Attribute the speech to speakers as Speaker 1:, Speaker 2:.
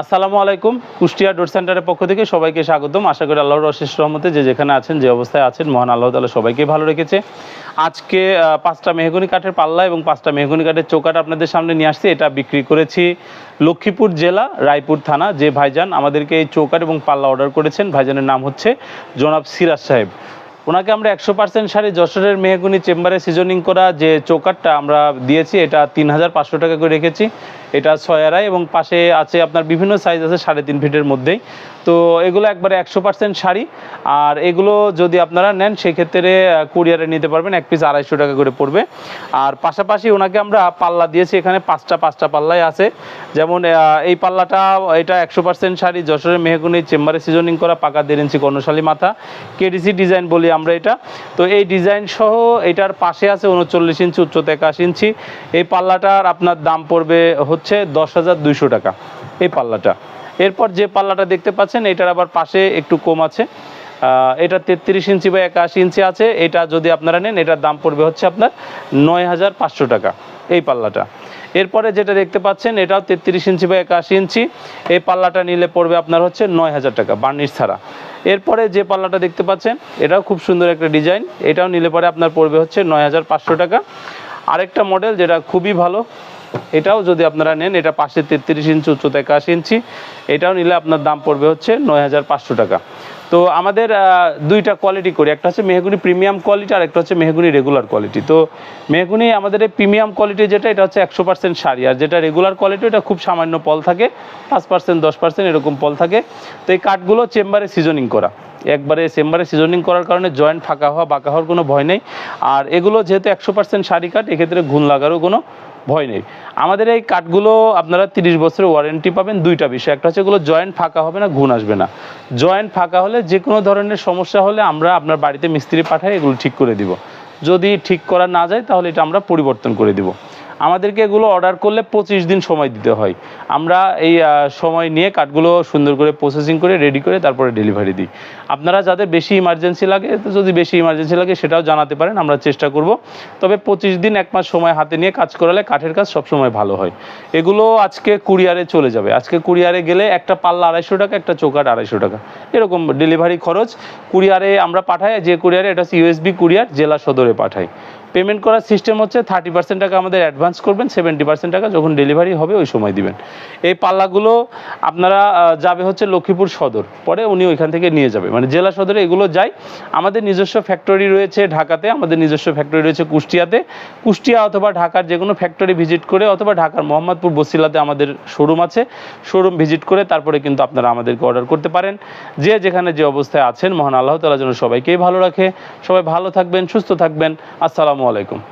Speaker 1: আসসালামু আলাইকুম, কুষ্টিয়া ডোর সেন্টারের পক্ষ থেকে সবাইকে স্বাগতম। আশা করি আল্লাহর অশেষ রহমতে যে যেখানে আছেন, যে অবস্থায় আছেন, মহান আল্লাহ তালা সবাইকে ভালো রেখেছে। আজকে পাঁচটা মেহগুনি কাঠের পাল্লা এবং পাঁচটা মেহগুনি কাঠের চৌকাট আপনাদের সামনে নিয়ে আসছি। এটা বিক্রি করেছি লক্ষ্মীপুর জেলা, রায়পুর থানা। যে ভাইজান আমাদেরকে এই চৌকাট এবং পাল্লা অর্ডার করেছেন, ভাইজানের নাম হচ্ছে জনাব সিরাজ সাহেব। ওনাকে আমরা একশো পার্সেন্ট শাড়ি যশোরের মেহগুনি চেম্বারে সিজনিং করা যে চৌকাটটা আমরা দিয়েছি, এটা তিন হাজার পাঁচশো টাকা করে রেখেছি। এটা ছয় আড়াই এবং পাশে আছে আপনার বিভিন্ন সাইজ আছে সাড়ে তিন ফিটের মধ্যেই। তো এগুলো একবারে একশো পার্সেন্ট শাড়ি। আর এগুলো যদি আপনারা নেন, সেক্ষেত্রে কুরিয়ারে নিতে পারবেন। এক পিস আড়াইশো টাকা করে পড়বে। আর পাশাপাশি ওনাকে আমরা পাল্লা দিয়েছি। এখানে পাঁচটা পাঁচটা পাল্লাই আছে। যেমন এই পাল্লাটা, এটা একশো পার্সেন্ট শাড়ি। যশোরের মেহগুনি, চেম্বারে সিজনিং করা, পাকা দেড় ইঞ্চি কর্ণশালী মাথা। কেডিসি ডিজাইন বলি আমরা এটা। তো এই ডিজাইন সহ এটার পাশে আছে উনচল্লিশ ইঞ্চি, উচ্চতা একাশি ইঞ্চি। এই পাল্লাটার আপনার দাম পড়বে হচ্ছে দশ হাজার দুইশো টাকা এই পাল্লাটা। এরপর যে পাল্লাটা দেখতে পাচ্ছেন, এটার আবার পাশে একটু কম আছে। এটা তেত্রিশ ইঞ্চি বা একাশি ইঞ্চি আছে। এটা যদি আপনারা নেন, এটার দাম পড়বে হচ্ছে আপনার নয় হাজার পাঁচশো টাকা এই পাল্লাটা। এরপরে যেটা দেখতে পাচ্ছেন, এটাও তেত্রিশ ইঞ্চি বা একাশি ইঞ্চি। এই পাল্লাটা নিলে পড়বে আপনার হচ্ছে নয় হাজার টাকা বার্নিশ ছাড়া। এরপরে যে পাল্লাটা দেখতে পাচ্ছেন, এটাও খুব সুন্দর একটা ডিজাইন। এটাও নিলে পরে আপনার পড়বে হচ্ছে নয় হাজার পাঁচশো টাকা। আরেকটা মডেল যেটা খুবই ভালো এটাও যদি আপনারা নেন, এটা পাশে তেত্রিশ ইঞ্চি উচ্চতা একাশি ইঞ্চি, এটাও নিলে আপনার দাম পড়বে হচ্ছে নয় হাজার পাঁচশো টাকা। তো আমাদের দুইটা কোয়ালিটি করি, একটা হচ্ছে মেহগুনি প্রিমিয়াম কোয়ালিটি আর একটা হচ্ছে মেহগুনি রেগুলার কোয়ালিটি তো মেহগুনি আমাদের এই প্রিমিয়াম কোয়ালিটি যেটা, এটা হচ্ছে একশো পার্সেন্ট শাড়ি, আর যেটা রেগুলার কোয়ালিটি এটা খুব সামান্য পল থাকে, পাঁচ পার্সেন্ট, দশ পার্সেন্ট, এরকম পল থাকে। তো এই কাঠগুলো চেম্বারে সিজনিং করা। একবারে চেম্বারে সিজনিং করার কারণে জয়েন্ট ফাঁকা হওয়া, বাঁকা হওয়ার কোনো ভয় নেই। আর এগুলো যেহেতু একশো পার্সেন্ট শাড়ি কাঠ, এক্ষেত্রে ঘুণ লাগারও কোনো ভয় নেই। আমাদের এই কাঠগুলো আপনারা তিরিশ বছরের ওয়ারেন্টি পাবেন দুইটা বিষয়। একটা হচ্ছে এগুলো জয়েন্ট ফাঁকা হবে না, ঘুণ আসবে না। জয়েন্ট ফাঁকা হলে যে কোনো ধরনের সমস্যা হলে আমরা আপনার বাড়িতে মিস্ত্রি পাঠাই এগুলো ঠিক করে দিব। যদি ঠিক করা না যায় তাহলে এটা আমরা পরিবর্তন করে দিব। আমাদেরকে এগুলো অর্ডার করলে পঁচিশ দিন সময় দিতে হয়। আমরা এই সময় নিয়ে কাঠগুলো সুন্দর করে প্রসেসিং করে রেডি করে তারপরে ডেলিভারি দিই। আপনারা যাদের বেশি ইমার্জেন্সি লাগে যদি বেশি ইমার্জেন্সি লাগে, সেটাও জানাতে পারেন, আমরা চেষ্টা করব। তবে পঁচিশ দিন এক মাস সময় হাতে নিয়ে কাজ করালে কাঠের কাজ সবসময় ভালো হয়। এগুলো আজকে কুরিয়ারে চলে যাবে। আজকে কুরিয়ারে গেলে একটা পাল্লা আড়াইশো টাকা, একটা চৌকাট আড়াইশো টাকা। এরকম ডেলিভারি খরচ। কুরিয়ারে আমরা পাঠাই, যে কুরিয়ারে এটা হচ্ছে ইউএসবি কুরিয়ার, জেলা সদরে পাঠাই। পেমেন্ট করার সিস্টেম হচ্ছে থার্টি পার্সেন্ট টাকা আমাদের অ্যাডভান্স করবেন সেভেন্টি পার্সেন্ট টাকা যখন ডেলিভারি হবে ওই সময় দিবেন। এই পাল্লাগুলো আপনারা যাবে হচ্ছে লক্ষ্মীপুর সদর। পরে উনি ওইখান থেকে নিয়ে যাবে। মানে জেলা সদরে এগুলো যায়। আমাদের নিজস্ব ফ্যাক্টরি রয়েছে ঢাকাতে, আমাদের নিজস্ব ফ্যাক্টরি রয়েছে কুষ্টিয়াতে। কুষ্টিয়া অথবা ঢাকার যে কোনো ফ্যাক্টরি ভিজিট করে অথবা ঢাকার মোহাম্মদপুর বসিলাতে আমাদের শোরুম আছে। শোরুম ভিজিট করে তারপরে কিন্তু আপনারা আমাদেরকে অর্ডার করতে পারেন। যে যেখানে যে অবস্থায় আছেন, মহান আল্লাহ তালা যেন সবাইকেই ভালো রাখে। সবাই ভালো থাকবেন, সুস্থ থাকবেন। আসসালামু আলাইকুম।